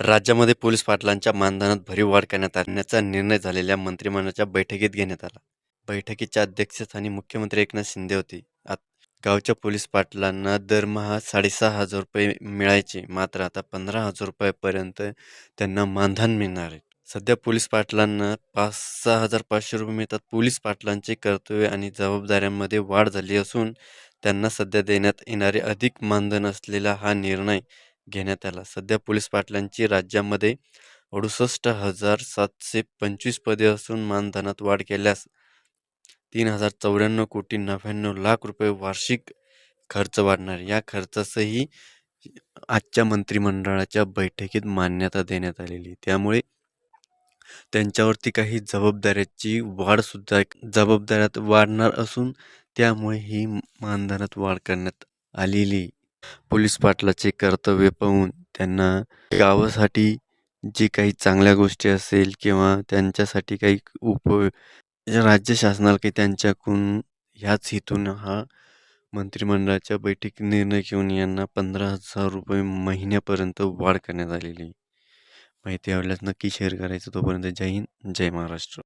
राज्यामध्ये पोलीस पाटलांच्या मानधनात भरीव वाढ करण्यात आणण्याचा निर्णय झालेल्या मंत्रिमंडळाच्या बैठकीत घेण्यात आला. बैठकीच्या अध्यक्षस्थानी मुख्यमंत्री एकनाथ शिंदे होते. गावच्या पोलीस पाटलांना दरमहा साडेसहा हजार रुपये मिळायचे. मात्र आता पंधरा हजार रुपयापर्यंत त्यांना मानधन मिळणार आहे. सध्या पोलीस पाटलांना पाच सहा हजार पाचशे रुपये मिळतात. पोलीस पाटलांचे कर्तव्य आणि जबाबदाऱ्यांमध्ये वाढ झाली असून त्यांना सध्या देण्यात येणारे अधिक मानधन असलेला हा निर्णय घेण्यात आला. सध्या पोलीस पाटलांची राज्यामध्ये अडुसष्ट हजार सातशे पंचवीस पदे असून मानधनात वाढ केल्यास तीन हजार चौऱ्याण्णव कोटी नव्याण्णव लाख रुपये वार्षिक खर्च वाढणार. या खर्चासही आजच्या मंत्रिमंडळाच्या बैठकीत मान्यता देण्यात आलेली. त्यामुळे त्यांच्यावरती काही जबाबदाऱ्याची वाढसुद्धा जबाबदाऱ्यात वाढणार असून त्यामुळे ही मानधनात वाढ करण्यात आलेली. पोलीस पाटलाचे कर्तव्य पाहून त्यांना गावासाठी जी काही चांगल्या गोष्टी असेल किंवा त्यांच्यासाठी काही उप राज्य शासनाला काही त्यांच्याकडून ह्याच हेतून हा मंत्रिमंडळाच्या बैठकीत निर्णय घेऊन यांना पंधरा हजार रुपये महिन्यापर्यंत वाढ करण्यात आलेली माहिती आवडल्यास नक्की शेअर करायचं. तोपर्यंत जय हिंद जय महाराष्ट्र.